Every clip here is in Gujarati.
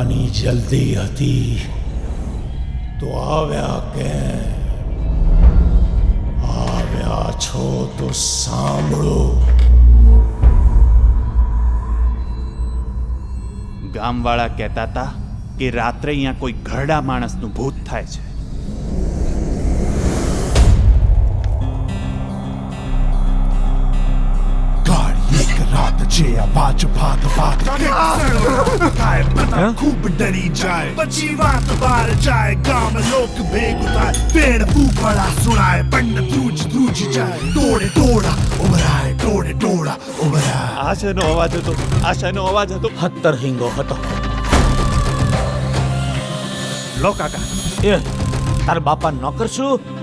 આવવાની જલ્દી હતી. તો આવ્યા કેમ? આવ્યા છો તો સાંભળો. ગામવાળા કહેતા હતા કે રાત્રે અહીંયા કોઈ ઘરડા માણસનું ભૂત થાય છે. એક આ અવાજ ભાત ભાત થાય બધા ખૂબ ડરી જાય પછી વાત બહાર જાય ગામ લોક ભેગું થાય પેડ ફૂફડા સુણાય પંડ ધ્રુજ ધ્રુજ જાય ટોળે ટોળા ઉભરાય ટોળે ટોળા ઉભરાય આ શેનો અવાજ હતો આ શેનો અવાજ હતો હત્તર હિંગો હતો લો કાકા એ તાર બાપા નોકર છું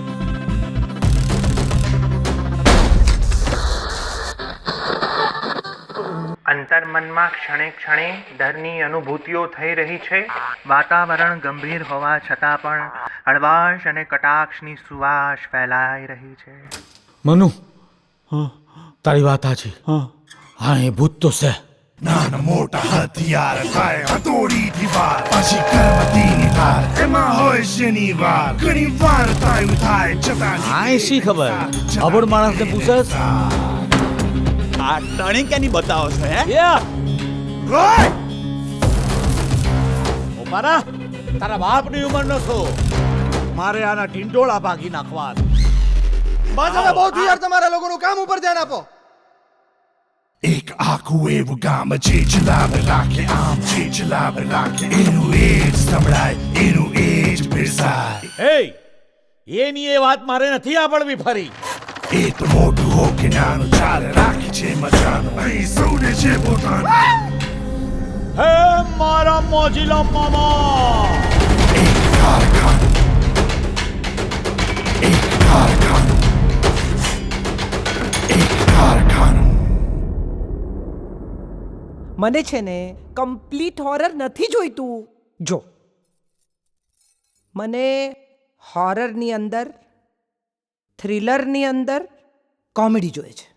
અંતર્મનમાં ક્ષણે ક્ષણે ડરની અનુભૂતિઓ થઈ રહી છે. વાતાવરણ ગંભીર હોવા છતાં પણ હળવાશ અને કટાક્ષની સુવાસ ફેલાઈ રહી છે. મનુ તારી વાત સાચી હા. એ ભૂત તો છે. નાન મોટા હથિયાર થાય હતોડી દીવાર પછી કરવતીની ધાર એમાં હોય શનિવાર ઘણી વાર થાય થાય છતાં હા એ શી ખબર? અબોડ માણસને પૂછસ આ ટણી કેની બતાવો છો હે? ઉપારા તારા બાપની ઉંમરનો છો. મારે આના ટીંડોળા ભાગી નાખવા બસ હવે બહુ થયું યાર તમારા લોકોનું કામ ઉપર ધ્યાન આપો. એક આખું એવું ગામ જે ચલાવે રાખે આમ જે ચલાવે રાખે. એનું એ જ સંભળાય એનું એ જ પીરસાય એ એની એ વાત મારે નથી આવડવી ફરી. એ તો મોટું હો કે નાનું ચાલે રાખે છે મજાનું અહીં સૌને છે પોતાનું હે મારા મોજીલા મામા એક કારખાનું એક કારખાનું એક કારખાનું મને છે ને કમ્પ્લીટ હોરર નથી જોઈતું. જો. મને હોરરની અંદર થ્રિલરની અંદર કોમેડી જોઈએ છે.